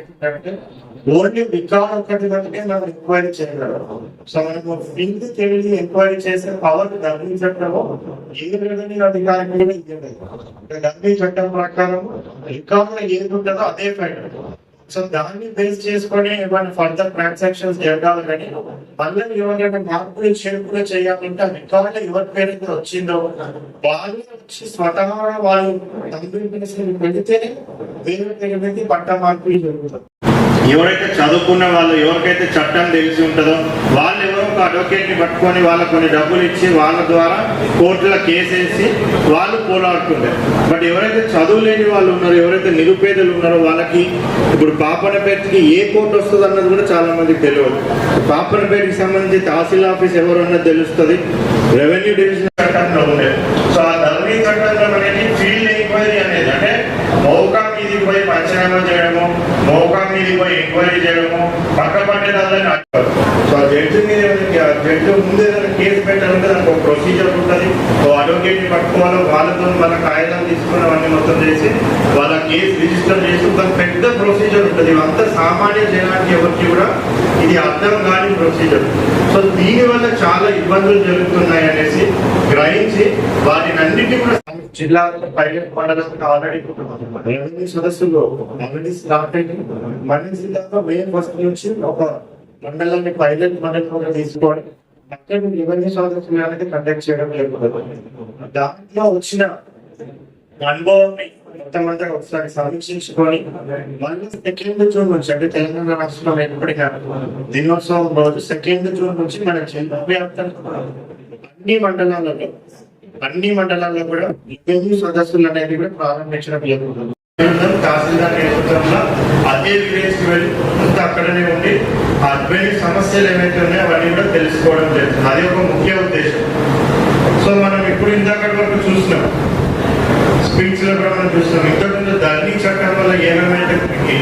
ఏంటంటే ఓన్లీ వికారం ఒకటి కంటే మనం ఎంక్వైరీ చేయగలం సో మనం ఫీల్డ్ తెలియదు ఎంక్వైరీ చేసే పవర్ డబ్బీ చట్టము ఏ రెవెన్యూ అధికారం కూడా ఇవ్వలేదు డబ్బీ చట్టం ప్రకారం రికార్డులో ఏది ఉంటుందో అదే ఫైట్ సో దాన్ని బేస్ చేసుకొని ఏమైనా ఫర్దర్ ట్రాన్సాక్షన్స్ జరగాలి కానీ మళ్ళీ ఎవరైనా మార్పులు చేర్పులు చేయాలంటే ఆ ఎవరి పేరు వచ్చిందో వాళ్ళు వచ్చి స్వతహాగా వాళ్ళు తల్లి పెడితే వేరే పేరు పెట్టి పట్ట మార్పులు జరుగుతాయి. ఎవరైతే చదువుకున్న వాళ్ళు ఎవరికైతే చట్టం తెలిసి ఉంటుందో వాళ్ళు ఎవరో ఒక అడ్వకేట్ని పట్టుకొని వాళ్ళకు కొన్ని డబ్బులు ఇచ్చి వాళ్ళ ద్వారా కోర్టులో కేసు వేసి వాళ్ళు పోరాడుతుంటారు బట్ ఎవరైతే చదువు లేని వాళ్ళు ఉన్నారో ఎవరైతే నిరుపేదలు ఉన్నారో వాళ్ళకి ఇప్పుడు పాపనపేటకి ఏ కోర్టు వస్తుంది అన్నది కూడా చాలా మందికి తెలియదు. పాపనపేటకి సంబంధించి తహసీల్ ఆఫీస్ ఎవరు అన్నది తెలుస్తుంది. రెవెన్యూ డివిజన్ చట్టంలో ఉండే. సో ఆ ధర్మీ చట్టంలో అనేది ఫీల్డ్ ఎంక్వైరీ అనేది అంటే మౌకా మీదికి పోయి పంచనామా చేయడము పోయి ఎంక్వైరీ చేయడము పక్క పట్టేదాన్ని అంటారు సో ఆ జడ్జి మీద ఆ జడ్జి ముందు ఏదైనా కేసు పెట్టాలంటే దానికి ఒక ప్రొసీజర్ ఉంటుంది. సో అడ్వకేట్ని పట్టుకోవాలి వాళ్ళతో మన కాగితాలు తీసుకుని అవన్నీ మొత్తం చేసి వాళ్ళ కేసు రిజిస్టర్ చేసి ఒక పెద్ద ప్రొసీజర్ ఉంటుంది. ఇవంతా సామాన్య జనానికి ఎవరికి కూడా ఇది అర్థం కాని ప్రొసీజర్ సో దీని వల్ల చాలా ఇబ్బందులు జరుగుతున్నాయి అనేసి గ్రహించి వాటిని అన్నిటి కూడా జిల్లాలో పైలట్ మండలానికి ఆల్రెడీ రెవెన్యూ సదస్సులు ఆల్రెడీ స్టార్ట్ అయింది మన జిల్లాలో మే ఫస్ట్ నుంచి ఒక మండలాన్ని పైలట్ మండలంగా తీసుకోవడం అక్కడ రెవెన్యూ సదస్సులు అనేది కండక్ట్ చేయడం జరుగుతుంది. దాంట్లో వచ్చిన అనుభవాన్ని మొత్తం అంతా ఒకసారి సమీక్షించుకొని మళ్ళీ సెకండ్ జూన్ నుంచి అంటే తెలంగాణ రాష్ట్రంలో ఎప్పటికీ దినోత్సవం రోజు సెకండ్ జూన్ నుంచి మన జిల్లా వ్యాప్తంగా అన్ని మండలాలలో అన్ని మండలాల్లో కూడా రెవెన్యూ సదస్సులు అనేది కూడా ప్రారంభించడం జరుగుతుంది. తహసీల్దార్ నేతృత్వంలో అదే విలేజ్ వెళ్ళి అంతా అక్కడనే ఉండి ఆ సమస్యలు ఏవైతే ఉన్నాయో అవన్నీ కూడా తెలుసుకోవడం జరుగుతుంది. అది ఒక ముఖ్య ఉద్దేశం. సో మనం ఇప్పుడు ఇందాక వరకు చూసినాం. స్పీచ్లో కూడా మనం చూస్తున్నాం ఇంతకుముందు ధరణి చట్టం వల్ల ఏమేమైతే మనకి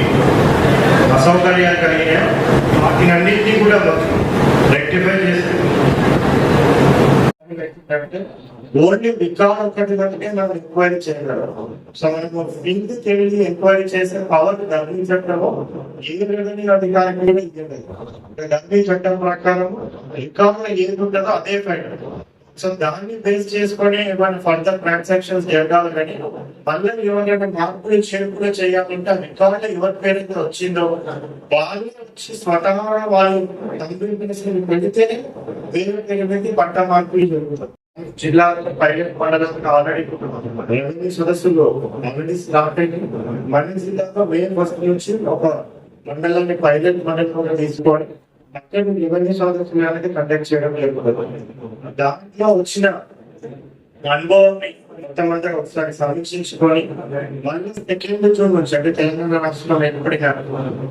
అసౌకర్యాలు కలిగినాయో వాటిని అన్నింటినీ కూడా రెక్టిఫై చేసి ఓన్లీ వికారం ఒకటి కంటే మనం ఎంక్వైరీ చేయగలం. సో మనము ఫీల్డ్ తెలియదు ఎంక్వైరీ చేసే పవర్ డబ్బీ చట్టము ఏ రెవెన్యూ అధికారం కూడా ఇవ్వలేదు. డబ్బీ చట్టం ప్రకారం రికార్డులో ఏది ఉంటుందో అదే ఫైట్ సో దాన్ని బేస్ చేసుకొని ఏమైనా ఫర్దర్ ట్రాన్సాక్షన్స్ జరగాలి కానీ మళ్ళీ ఎవరైనా మార్పులు చేర్పులు చేయాలంటే ఆ ఎవరి పేరు మీద వచ్చిందో వాళ్ళు వచ్చి స్వతహాగా వాళ్ళు కంపెనీ పెడితేనే వేరే పేరు పెట్టి పట్ట మార్పులు జరుగుతాయి. జిల్లాలో పైలట్ మండలానికి ఆల్రెడీ రెవెన్యూ సదస్సులో ఆల్రెడీ స్టార్ట్ అయింది మన జిల్లాలో మే ఫస్ట్ వచ్చి ఒక మండలాన్ని పైలట్ మండలంగా తీసుకోవడం అక్కడ నిబంధన సదస్సులు అనేది కండక్ట్ చేయడం జరుగుతుంది. దాంట్లో వచ్చిన అనుభవాన్ని మొత్తం అంతా ఒకసారి సమీక్షించుకొని మళ్ళీ సెకండ్ జూన్ నుంచి అంటే తెలంగాణ రాష్ట్రంలో ఎప్పటికీ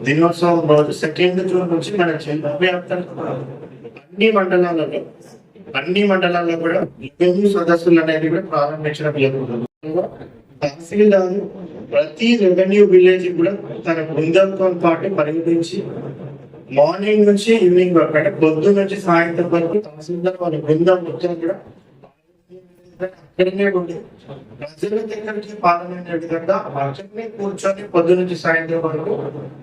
దినోత్సవం రోజు సెకండ్ జూన్ నుంచి మన జిల్లా వ్యాప్తంగా అన్ని మండలాలలో అన్ని మండలాల్లో కూడా విభజన సదస్సులు అనేది కూడా ప్రారంభించడం జరుగుతుంది. తహసీల్దారు ప్రతి రెవెన్యూ విలేజ్ కూడా తన బృందంతో పాటు పరిగణించి మార్నింగ్ నుంచి ఈవినింగ్ వరకు అంటే పొద్దు నుంచి సాయంత్రం వరకు తహసీల్దార్ వాళ్ళ బృందం వచ్చారు కూడా. అక్కడనే ఉండి ప్రజల దగ్గరికి పాల్గొనే విధంగా అక్కడనే కూర్చొని పొద్దు నుంచి సాయంత్రం వరకు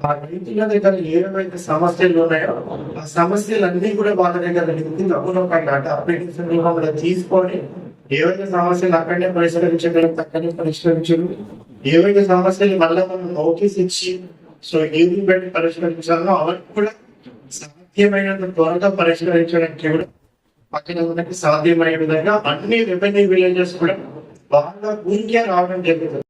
ఆ రైతుల దగ్గర ఏవైతే సమస్యలు ఉన్నాయో ఆ సమస్యలన్నీ కూడా వాళ్ళ దగ్గర నింపి తప్పులో కట్ట అప్లికేషన్ రూపంలో తీసుకొని ఏవైతే సమస్యలు అక్కడనే పరిష్కరించగలం అక్కడనే పరిష్కరించరు ఏవైతే సమస్యలు మళ్ళీ మనం నోటీస్ ఇచ్చి సో ఏది పెట్టి పరిష్కరించాలో అవన్నీ కూడా సాధ్యమైనంత త్వరగా పరిష్కరించడానికి కూడా పక్కన ఉన్నకి సాధ్యమయ్యే విధంగా అన్ని రెవెన్యూ విలేజెస్ కూడా బాగా ఊరికే రావడం జరుగుతుంది.